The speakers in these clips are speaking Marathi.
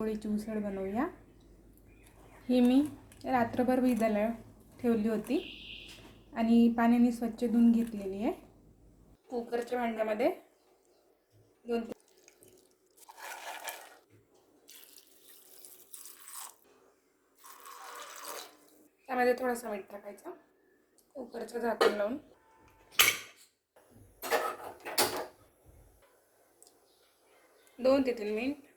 पोळीची उसळ बनवूया. ही मी रात्रभर भिजायला ठेवली होती आणि पाण्याने स्वच्छ धुवून घेतलेली आहे. कुकरच्या भांड्यामध्ये दोन त्यामध्ये थोडासा मीठ टाकायचा. कुकरचं झाकण लावून. दोन ते तीन मिनिट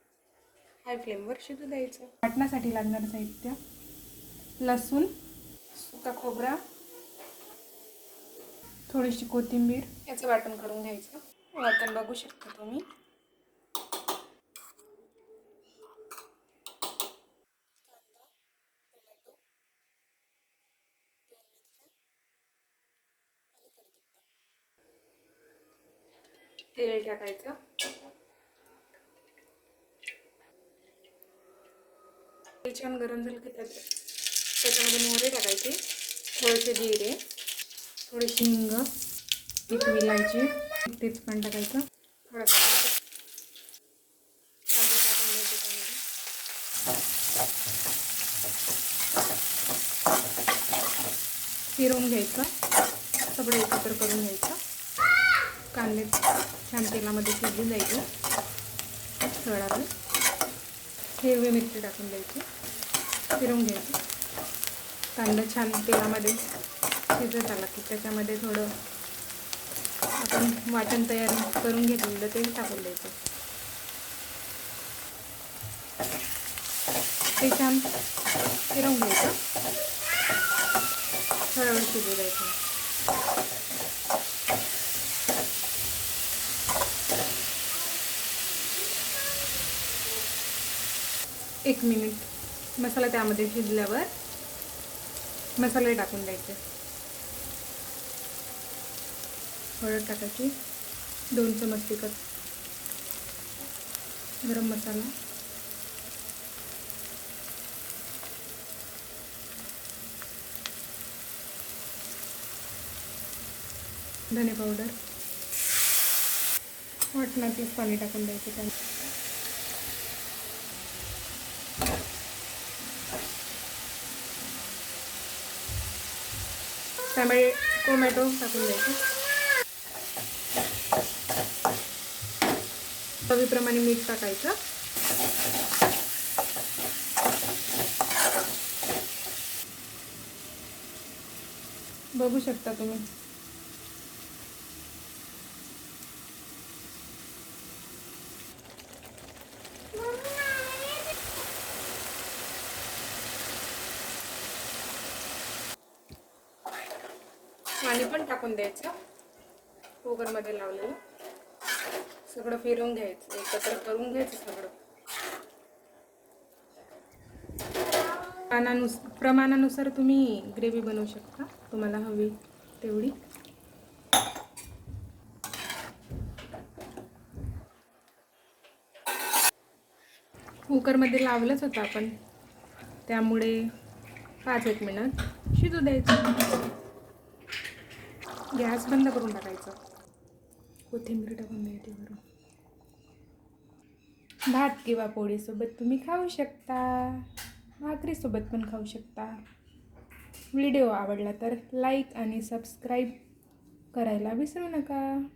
हाय फ्लेमवर शिजू द्यायचं. वाटण्यासाठी लागणारं साहित्य लसूण सुका खोबरा थोडीशी कोथिंबीर. याचं वाटण करून घ्यायचं. वाटण बघू शकता तुम्ही. तेल टाकायचं. छान गरम झालं की त्यात त्याच्यामध्ये मोहरे टाकायचे थोडेसे जिरे थोडीशी हिंग एक विलायची तेच पण टाकायचं. थोडंसं टाकून फिरवून घ्यायचं. सगळं एकत्र करून घ्यायचं. कांदे छान तेलामध्ये शिजून द्यायचे. थोडावेळ हिरवी मिरची टाकून द्यायची. फिरून घ्यायचं. कांदा छान तेलामध्ये शिजत आला की त्याच्यामध्ये थोडं आपण वाटण तयार करून घेतलेलं तेल टाकून द्यायचं. ते छान फिरवून घ्यायचं. थोडा वेळ शिजू द्यायचं. एक मिनिट. मसाला त्यामध्ये शिजल्यावर मसाले टाकून द्यायचे. हळद टाकायची. दोन चमच तिखट. गरम मसाला. धने पावडर. वाटणार पाणी टाकून द्यायचं त्यामध्ये. त्यामुळे टोमॅटो टाकून द्यायचं चवीप्रमाणे मीठ टाकायचं. बघू शकता तुम्ही. पाणी पण टाकून द्यायचं. कुकरमध्ये लावलेलं. सगळं फिरून घ्यायचं. एकत्र करून घ्यायचं सगळं. प्रमाणानुस प्रमाणानुसार तुम्ही ग्रेव्ही बनवू शकता. तुम्हाला हवी तेवढी. कुकरमध्ये लावलंच होतं आपण. त्यामुळे पाच एक मिनिट शिजू द्यायचं. गॅस बंद करून टाकायचं. कोथिंबीर टाकून द्यायची वरून भात किंवा पोळीसोबत तुम्ही खाऊ शकता. भाकरीसोबत पण खाऊ शकता. व्हिडिओ आवडला तर लाईक आणि सबस्क्राईब करायला विसरू नका.